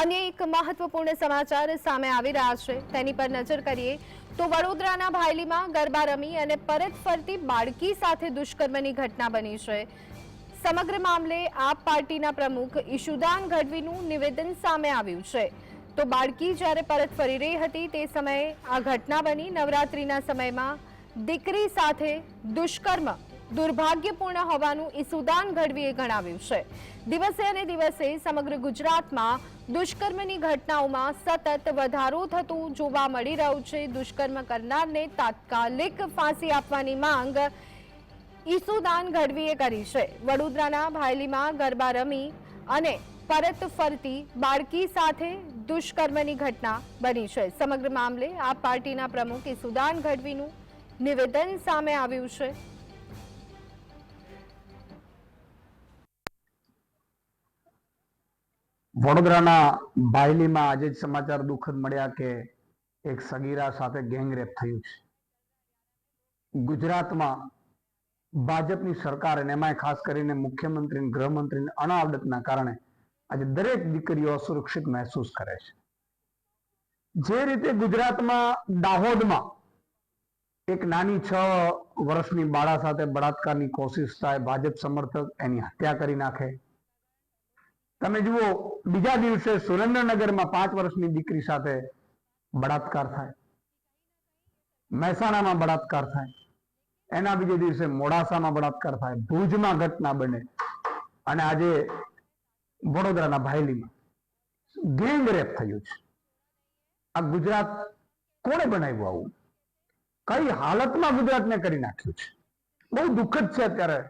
અન્ય એક મહત્વપૂર્ણ સમાચાર સામે આવી રહ્યા છે. તેની પર નજર કરીએ તો વડોદરાના ભાયલીમાં ગરબા રમી અને પરત ફરતી બાળકી સાથે દુષ્કર્મની ઘટના બની છે. સમગ્ર મામલે આપ પાર્ટીના પ્રમુખ ઈશુદાન ગઢવીનું નિવેદન સામે આવ્યું છે. તો બાળકી જ્યારે પરત ફરી રહી હતી તે સમયે આ ઘટના બની. નવરાત્રિના સમયમાં દીકરી સાથે દુષ્કર્મ દુર્ભાગ્યપૂર્ણ હોવાનું ઈસુદાન ગઢવીએ ગણાવ્યું છે. દિવસે અને દિવસે સમગ્ર ગુજરાતમાં દુષ્કર્મની ઘટનાઓમાં સતત વધારો થતું જોવા મળી રહ્યું છે. દુષ્કર્મ કરનારને તાત્કાલિક ફાંસી આપવાની માંગ ઈસુદાન ગઢવીએ કરી છે. વડોદરાના ભાયલીમાં ગરબા રમી અને પરત ફરતી બાળકી સાથે દુષ્કર્મની ઘટના બની છે. સમગ્ર મામલે આ પાર્ટીના પ્રમુખ ઈસુદાન ગઢવીનું નિવેદન સામે આવ્યું છે. વડોદરાના બાયલીમાં આજે જ સમાચાર દુઃખદ મળ્યા કે એક સગીરા સાથે ગેંગરેપ થયું છે. ગુજરાતમાં ભાજપની સરકાર અને એમાંય ખાસ કરીને મુખ્યમંત્રી ગૃહમંત્રીની અનાવડતના કારણે આજે દરેક દીકરીઓ અસુરક્ષિત મહેસૂસ કરે છે. જે રીતે ગુજરાતમાં દાહોદમાં એક નાની છ વર્ષની બાળા સાથે બળાત્કારની કોશિશ થાય, ભાજપ સમર્થક એની હત્યા કરી નાખે તમે જુઓ, બીજા દિવસે સુરેન્દ્રનગરમાં પાંચ વર્ષની દીકરી સાથે બળાત્કાર થાય. મહેસાણામાં બળાત્કાર થાય. એના બીજે દિવસે મોડાસામાં બળાત્કાર થાય. ભુજમાં ઘટના બને. અને આજે વડોદરાના ભાયલીમાં ગેંગ રેપ થયું છે. આ ગુજરાત કોણે બનાવ્યું આવું? કઈ હાલતમાં ગુજરાતને કરી નાખ્યું છે? બહુ દુઃખદ છે અત્યારે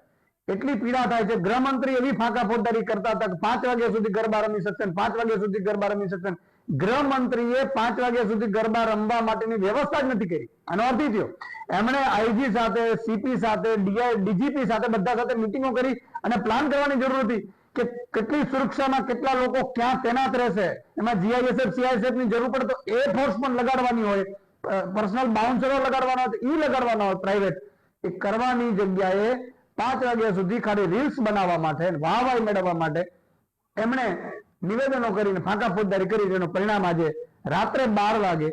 એટલી પીડા થાય છે. ગૃહમંત્રી એવી ફાંકા ફોજદારી કરતા હતા પાંચ વાગ્યા સુધી ગરબા રમી શકશે પાંચ વાગ્યા સુધી ગરબા રમી શકશે ગૃહમંત્રીએ પાંચ વાગ્યા સુધી ગરબા રમવા માટેની વ્યવસ્થા જ નથી કરી. આનો અર્થ થયો. એમણે આઈજી સાથે, સીપી સાથે ડીજીપી સાથે બધા સાથે મિટિંગો કરી અને પ્લાન કરવાની જરૂર હતી કે કેટલી સુરક્ષામાં કેટલા લોકો ક્યાં તૈનાત રહેશે. એમાં જીઆઈએસએફ, સીઆઈએસએફની જરૂર પડે તો એ ફોર્સ પણ લગાડવાની હોય. પર્સનલ બાઉન્સરો લગાડવાના હોય એ લગાડવાના હોય પ્રાઇવેટ એ કરવાની જગ્યાએ પાંચ વાગ્યા સુધી ખાલી રીલ્સ બનાવવા માટે વાહવાહી મેળવવા માટે એમણે નિવેદનો કરીને ફાંકા ફોજદારી કરી જેનું પરિણામ આજે રાત્રે બાર વાગે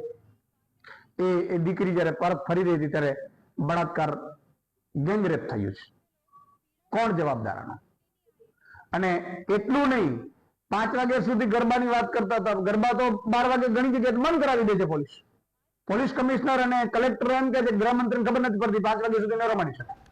એ દીકરી જ્યારે પરત ફરી રહી હતી ત્યારે બળાત્કાર ગેંગરેપ થયું છે. કોણ જવાબદાર અને એટલું નહીં, પાંચ વાગ્યા સુધી ગરબાની વાત કરતા હતા. ગરબા તો બાર વાગે ઘણી જગ્યાએ બંધ કરાવી દે છે પોલીસ. પોલીસ કમિશનર અને કલેક્ટર એમ કે ગૃહમંત્રીને ખબર નથી પડતી પાંચ વાગ્યા સુધી ન રમાડી શકાય.